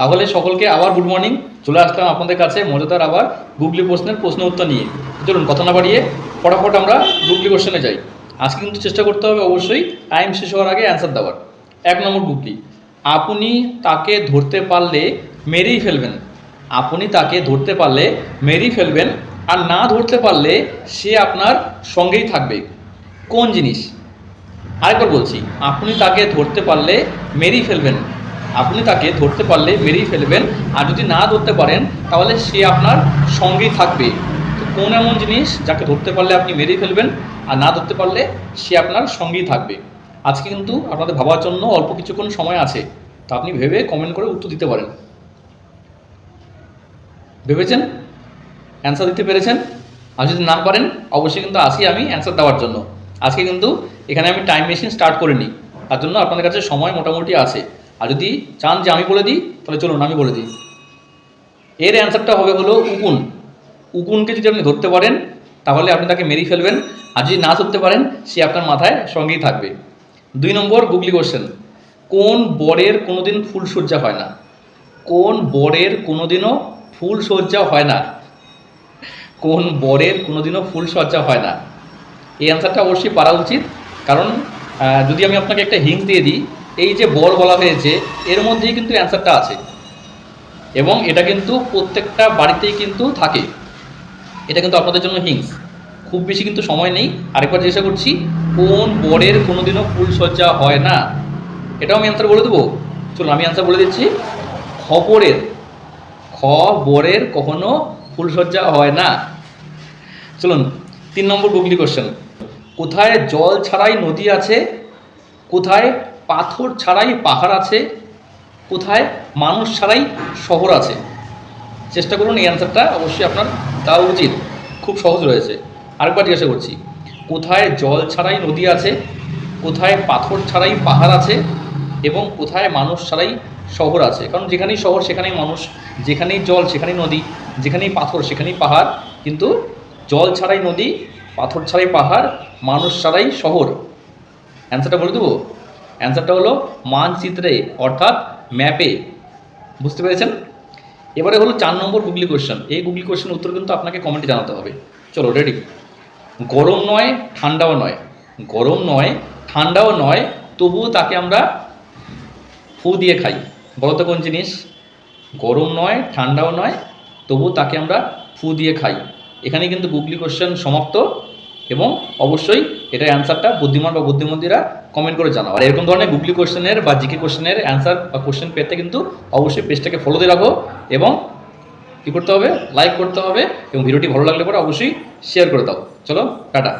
তাহলে সকলকে আবার গুড মর্নিং চলে আসলাম আপনাদের কাছে মজাদার আবার গুগলি প্রশ্নের প্রশ্ন উত্তর নিয়ে। চলুন কথা না বাড়িয়ে ফটাফট আমরা গুগলি কোশ্চেনে যাই। আজকে কিন্তু চেষ্টা করতে হবে অবশ্যই টাইম শেষ হওয়ার আগে অ্যান্সার দেওয়ার। এক নম্বর গুগলি আপনি তাকে ধরতে পারলে মেরেই ফেলবেন। আপনি তাকে ধরতে পারলে মেরেই ফেলবেন আর না ধরতে পারলে সে আপনার সঙ্গেই থাকবে। কোন জিনিস? আরেকবার বলছি, আপনি তাকে ধরতে পারলে মেরেই ফেলবেন। আপনি তাকে ধরতে পারলে মেরেই ফেলবেন। আর যদি না ধরতে পারেন, তাহলে সে আপনার সঙ্গেই থাকবে। তো কোন এমন জিনিস যাকে ধরতে পারলে আপনি মেরেই ফেলবেন, আর না ধরতে পারলে সে আপনার সঙ্গেই থাকবে। আজকে কিন্তু আপনাদের ভাবার জন্য অল্প কিছুক্ষণ সময় আছে। তা আপনি ভেবে কমেন্ট করে উত্তর দিতে পারেন। ভেবেছেন? অ্যান্সার দিতে পেরেছেন? আর যদি না পারেন, অবশ্যই কিন্তু আসি আমি অ্যান্সার দেওয়ার জন্য। আজকে কিন্তু এখানে আমি টাইম মেশিন স্টার্ট করিনি। তার জন্য আপনাদের কাছে সময় মোটামুটি আছে। আর যদি চান যে আমি বলে দিই, তাহলে চলুন, আমি বলে দিই। এর অ্যান্সারটা হবে হলো উকুন। উকুনকে যদি আপনি ধরতে পারেন, তাহলে আপনি তাকে মেরেই ফেলবেন। আর যদি না ধরতে পারেন, সে আপনার মাথায় সঙ্গেই থাকবে। দুই নম্বর গুগলি কোশ্চেন কোন বরের কোনোদিন ফুলসজ্জা হয় না? কোন বরের কোনোদিনও ফুলসজ্জা হয় না? কোন বরের কোনোদিনও ফুলসজ্জা হয় না? এই অ্যান্সারটা অবশ্যই পারা উচিত। কারণ যদি আমি আপনাকে একটা হিংস দিয়ে দিই এই যে বর বলা হয়েছে, এর মধ্যেই কিন্তু অ্যান্সারটা আছে। এবং এটা কিন্তু প্রত্যেকটা বাড়িতেই কিন্তু থাকে। এটা কিন্তু আপনাদের জন্য হিংস খুব বেশি কিন্তু সময় নেই। আরেকবার জিজ্ঞাসা করছি, কোন বরের কোনোদিনও ফুলসজ্জা হয় না? এটাও আমি অ্যান্সার বলে দেবো। চলুন, আমি অ্যান্সার বলে দিচ্ছি। খবরের, খ বরের কখনো ফুলসজ্জা হয় না। চলুন, তিন নম্বর গুগলি কোশ্চেন কোথায় জল ছাড়াই নদী আছে? কোথায় পাথর ছাড়াই পাহাড় আছে, কোথায় মানুষ ছাড়াই শহর আছে। চেষ্টা করুন এই অ্যান্সারটা অবশ্যই আপনার দেওয়া উচিত। খুব সহজ রয়েছে। আরেকবার জিজ্ঞাসা করছি, কোথায় জল ছাড়াই নদী আছে, কোথায় পাথর ছাড়াই পাহাড় আছে, এবং কোথায় মানুষ ছাড়াই শহর আছে? কারণ যেখানেই শহর, সেখানেই মানুষ, যেখানেই জল, সেখানেই নদী, যেখানেই পাথর, সেখানেই পাহাড়। কিন্তু জল ছাড়াই নদী, পাথর ছাড়াই পাহাড়, মানুষ ছাড়াই শহর। অ্যান্সারটা বলে দেবো? অ্যান্সারটা হলো মানচিত্রে, অর্থাৎ ম্যাপে বুঝতে পেরেছেন? এবারে হলো চার নম্বর গুগলি কোশ্চেন এই গুগলি কোশ্চেন উত্তর কিন্তু আপনাকে কমেন্টে জানাতে হবে। চলো রেডি গরম নয়, ঠান্ডাও নয়। গরম নয়, ঠান্ডাও নয়, তবুও তাকে আমরা ফু দিয়ে খাই। বলো তো কোন জিনিস? গরম নয়, ঠান্ডাও নয় তবু তাকে আমরা ফু দিয়ে খাই। এখানে কিন্তু গুগলি কোশ্চেন সমাপ্ত। এবং অবশ্যই এটা অ্যান্সারটা বুদ্ধিমান বা বুদ্ধিমন্দিরা কমেন্ট করে জানাও। আর এরকম ধরনের গুগলি কোশ্চেনের বা জিকে কোশ্চেনের অ্যান্সার বা কোশ্চেন পেতে কিন্তু অবশ্যই পেজটাকে ফলো দিয়ে রাখো এবং কী করতে হবে? লাইক করতে হবে এবং ভিডিওটি ভালো লাগলে পরে অবশ্যই শেয়ার করে দাও। চলো, টাটা।